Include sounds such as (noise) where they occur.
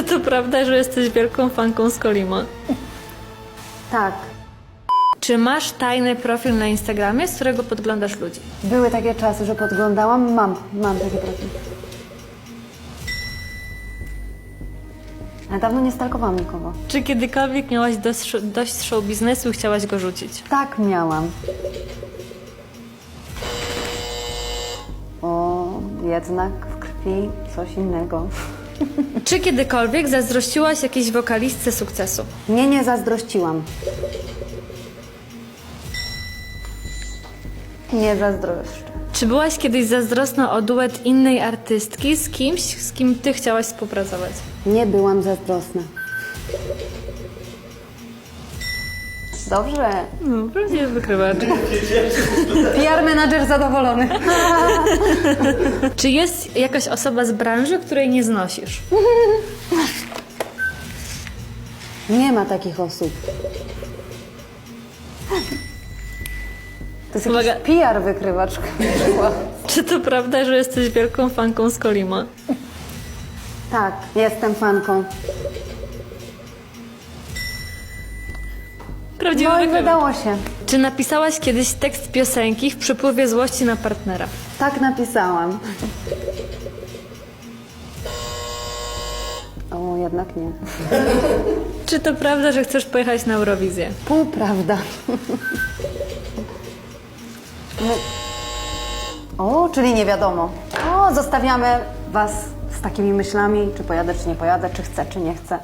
(laughs) To prawda, że jesteś wielką fanką Skolima. Tak. Czy masz tajny profil na Instagramie, z którego podglądasz ludzi? Były takie czasy, że podglądałam. Mam, mam takie profil. Ale dawno nie stalkowałam nikogo. Czy kiedykolwiek miałaś dość, dość show biznesu i chciałaś go rzucić? Tak miałam. O, jednak w krwi coś innego. Czy kiedykolwiek zazdrościłaś jakiejś wokalistce sukcesu? Nie, nie zazdrościłam. Nie zazdroszczę. Czy byłaś kiedyś zazdrosna o duet innej artystki z kimś, z kim ty chciałaś współpracować? Nie byłam zazdrosna. Dobrze. No, prawdziwy wykrywacz. (laughs) PR menadżer zadowolony. (laughs) Czy jest jakaś osoba z branży, której nie znosisz? (laughs) Nie ma takich osób. To jest Uwaga. jakiś PR wykrywaczka. Czy to prawda, że jesteś wielką fanką Skolima? Tak, jestem fanką. Prawdziwy No i wykrywacz. wydało się. Czy napisałaś kiedyś tekst piosenki w przypływie złości na partnera? Tak napisałam. O, jednak nie. (laughs) Czy to prawda, że chcesz pojechać na Eurowizję? Półprawda. O, czyli nie wiadomo. O, zostawiamy Was z takimi myślami, czy pojadę, czy nie pojadę, czy chcę, czy nie chcę.